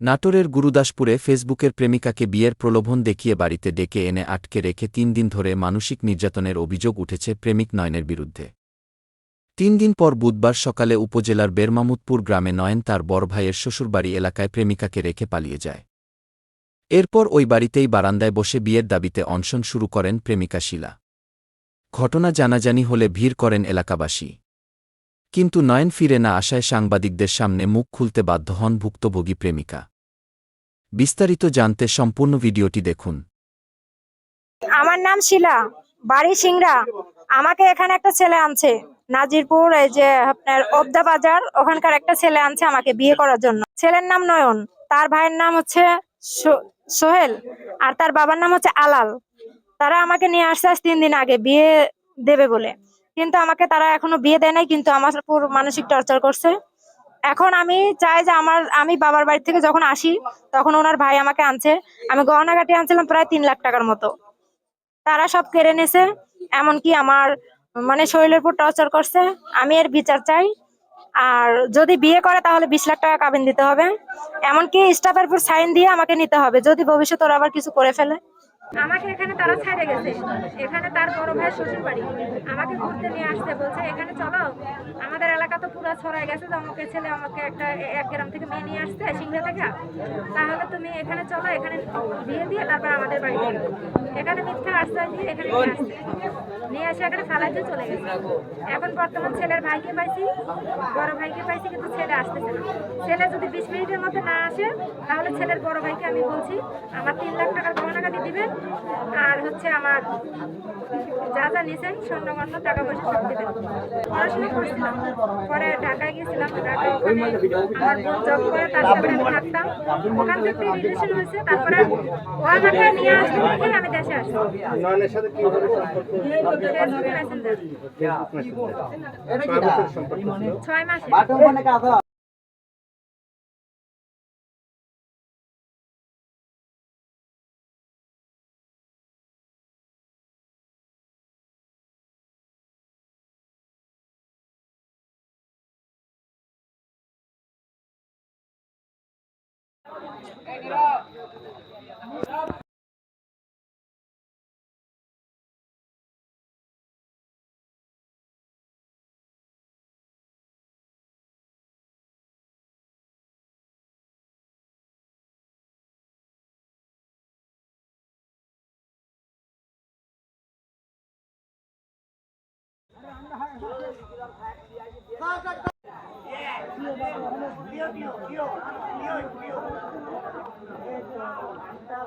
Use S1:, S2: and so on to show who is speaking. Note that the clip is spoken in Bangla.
S1: নাটোরের গুরুদাসপুরে ফেসবুকের প্রেমিকাকে বিয়ের প্রলোভন দেখিয়ে বাড়িতে ডেকে এনে আটকে রেখে তিন দিন ধরে মানসিক নির্যাতনের অভিযোগ উঠেছে প্রেমিক নয়নের বিরুদ্ধে। তিন দিন পর বুধবার সকালে উপজেলার বেরমামুদপুর গ্রামে নয়ন তার বড় ভাইয়ের শ্বশুরবাড়ি এলাকায় প্রেমিকাকে রেখে পালিয়ে যায়। এরপর ওই বাড়িতেই বারান্দায় বসে বিয়ের দাবিতে অনশন শুরু করেন প্রেমিকা শিলা। ঘটনা জানাজানি হলে ভিড় করেন এলাকাবাসী। কিন্তু নয়ন ফিরে না আসায় সাংবাদিকদের সামনে মুখ খুলতে বাধ্য হন ভুক্তভোগী প্রেমিকা। বিস্তারিত জানতে সম্পূর্ণ ভিডিওটি দেখুন।
S2: আমার নাম শিলা, বাড়ি সিংড়া। আমাকে এখানে একটা ছেলে আনছে, নাজিরপুর, এই যে আপনার ওবদা বাজার, ওখানকার একটা ছেলে আনছে আমাকে বিয়ে করার জন্য। ছেলের নাম নয়ন, তার ভাইয়ের নাম হচ্ছে সোহেল, আর তার বাবার নাম হচ্ছে আলাল। তারা আমাকে নিয়ে আসছে আজ তিন দিন আগে, বিয়ে দেবে বলে। কিন্তু আমাকে তারা এখনও বিয়ে দেয় নাই, কিন্তু আমার উপর মানসিক টর্চার করছে। এখন আমি চাই যে আমার, আমি বাবার বাড়ি থেকে যখন আসি, তখন ওনার ভাই আমাকে আনছে। আমি গহনাগাটি আনছিলাম প্রায় তিন লাখ টাকার মতো। তারা সব কেড়ে নিয়েছে এমনকি আমার মানে শরীরের উপর টর্চার করছে। আমি এর বিচার চাই। আর যদি বিয়ে করে তাহলে বিশ লাখ টাকা কাবিন দিতে হবে। এমনকি স্টাফের উপর সাইন দিয়ে আমাকে নিতে হবে। যদি ভবিষ্যতে ওরা আবার কিছু করে ফেলে আমাকে এখানে তারা ছাড়ে গেছে। এখানে তার বড় ভাই শ্বশুর বাড়ি আমাকে ঘুরতে নিয়ে আসতে বলছে, এখানে চলো। আমাদের এলাকা তো পুরো ছড়ায় গেছে যে আমাকে ছেলে আমাকে একটা এক গ্রাম থেকে মেয়ে নিয়ে আসছে সিংড়া থেকে। তাহলে তুমি এখানে চলো, এখানে বিয়ে দিয়ে তারপর আমাদের এলো। এখানে মিথ্যা আশ্রয় দিয়ে এখানে নিয়ে এসে এখানে ফালাই দিয়ে চলে গেছে। এখন বর্তমান ছেলের ভাইকে পাইছি, বড় ভাইকে পাইছি কিন্তু ছেলে আসতেছে না। ছেলে যদি বিশ মিনিটের মধ্যে না আসে, তাহলে ছেলের বড় ভাইকে আমি বলছি, আমার তিন লাখ টাকার গহনাগাটি দিবেন আর হচ্ছে আমার যা যা নিয়েছেন স্বর্ণগণ্য টাকা পয়সা সব দেবেন। পড়াশোনা করছিলাম, পরে ঢাকায় গিয়েছিলাম, ঢাকায় ওখানে আমার বোন জব করে, তার সাথে আমি থাকতাম। ওখান থেকে রিলেশন হয়েছে, তারপরে ও আমাকে নিয়ে আসতে দেখে আমি দেশে আসছি
S3: ছয় সাথে Yo, yo, yo,
S2: yo, yo.